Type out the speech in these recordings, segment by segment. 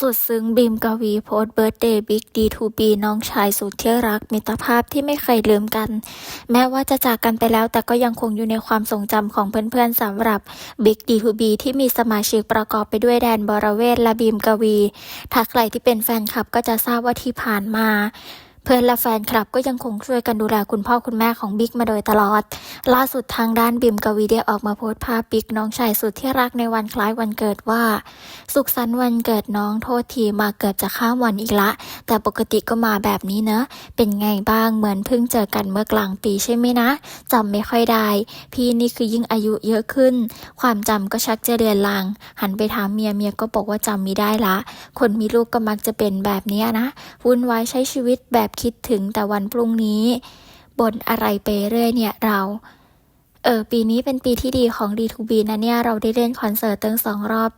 สุดซึ้งบีมกวีโพสเบิร์ตเดย์บิ๊กดีทูบีน้องชายสุดที่รัก มิตรภาพที่ไม่เคยลืมกัน แม้ว่าจะจากกันไปแล้วแต่ก็ยังคงอยู่ในความทรงจำของเพื่อนๆสำหรับบิ๊กดีทูบีที่มีสมาชิกประกอบไปด้วยแดนบรเวศและบีมกวี ถ้าใครที่เป็นแฟนคลับก็จะทราบว่าที่ผ่านมา พื่อนและแฟนคลับก็ยังคงช่วยกันดูแลคุณพ่อคุณแม่ของบิ๊กมาโดยตลอด ล่าสุดทางด้านบิมกวีได้ออกมาโพสต์ภาพบิ๊กน้องชายสุดที่รักในวันคล้ายวันเกิดว่า สุขสันต์วันเกิดน้องโทษทีมาเกือบจะข้ามวันอีกละ แต่ปกติก็มาแบบนี้เนอะเป็นไงบ้างเหมือนเพิ่งเจอกันเมื่อกลางปีใช่ไหมนะจำไม่ค่อยได้ พี่นี่คือยิ่งอายุเยอะขึ้น ความจำก็ชักจะเลือนลาง หันไปถามเมียเมียก็บอกว่าจำไม่ได้ละ คนมีลูกก็มักจะเป็นแบบนี้นะวุ่นวายใช้ชีวิตแบบคิดถึงแต่วันพรุ่งนี้บนอะไรไปเรื่อยเนี่ยเราเออปีนี้เป็นปีที่ดีของ D2B นะเนี่ยเราได้เล่นคอนเสิร์ตตั้งสองรอบ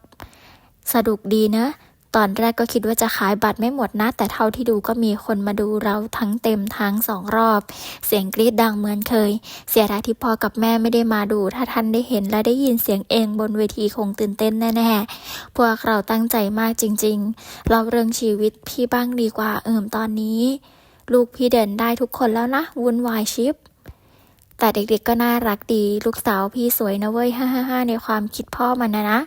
สนุกดีเนะ ตอนแรกก็คิดว่าจะขายบัตรไม่หมดนะ แต่เท่าที่ดูก็มีคนมาดูเราทั้งเต็มทั้งสองรอบ เสียงกรี๊ดดังเหมือนเคย เสียดายที่พ่อกับแม่ไม่ได้มาดู ถ้าท่านได้เห็นและได้ยินเสียงเองบนเวทีคงตื่นเต้นแน่ๆพวกเราตั้งใจมากจริง ๆ เราเรื่องชีวิตพี่บ้างดีกว่าเอิมตอนนี้ ลูกพี่เดินได้ทุกคนแล้วนะ วุ่นวายชิป แต่เด็กๆก็น่ารักดี ลูกสาวพี่สวยนะเว้ยฮ่าฮ่าฮ่าในความคิดพ่อมันนะนะ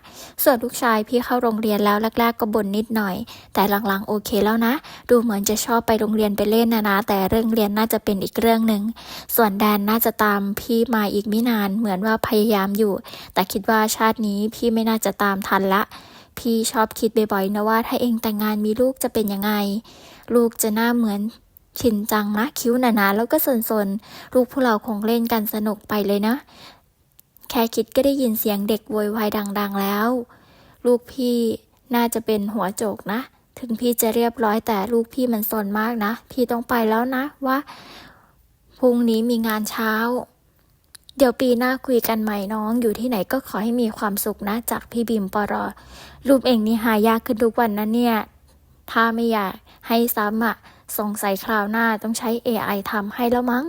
ส่วนลูกชายพี่เข้าโรงเรียนแล้วแรกๆก็บ่นนิดหน่อย แต่หลังๆโอเคแล้วนะ ดูเหมือนจะชอบไปโรงเรียนไปเล่นนะนะ แต่เรื่องเรียนน่าจะเป็นอีกเรื่องหนึ่ง ส่วนแดนน่าจะตามพี่มาอีกไม่นาน เหมือนว่าพยายามอยู่ แต่คิดว่าชาตินี้พี่ไม่น่าจะตามทันละพี่ชอบคิดบ่อยๆนะว่าถ้าเองแต่งงานมีลูกจะเป็นยังไง ลูกจะหน้าเหมือน ชินจังนะคิ้วหนาๆแล้วก็สนๆลูกพวกเราคงเล่นกันสนุกไปเลยนะ แค่คิดก็ได้ยินเสียงเด็กโวยวายดัง ๆ แล้ว ลูกพี่น่าจะเป็นหัวโจกนะ ถึงพี่จะเรียบร้อยแต่ลูกพี่มันสนมากนะ พี่ต้องไปแล้วนะว่าพรุ่งนี้มีงานเช้า เดี๋ยวปีหน้าคุยกันใหม่น้อง อยู่ที่ไหนก็ขอให้มีความสุขนะ จากพี่บิมปรอรูปเองนี่หายากขึ้นทุกวันนะเนี่ย ถ้าไม่อยากให้ซ้ำอะ สงสัยคราวหน้าต้องใช้ AI ทำให้แล้วมั้ง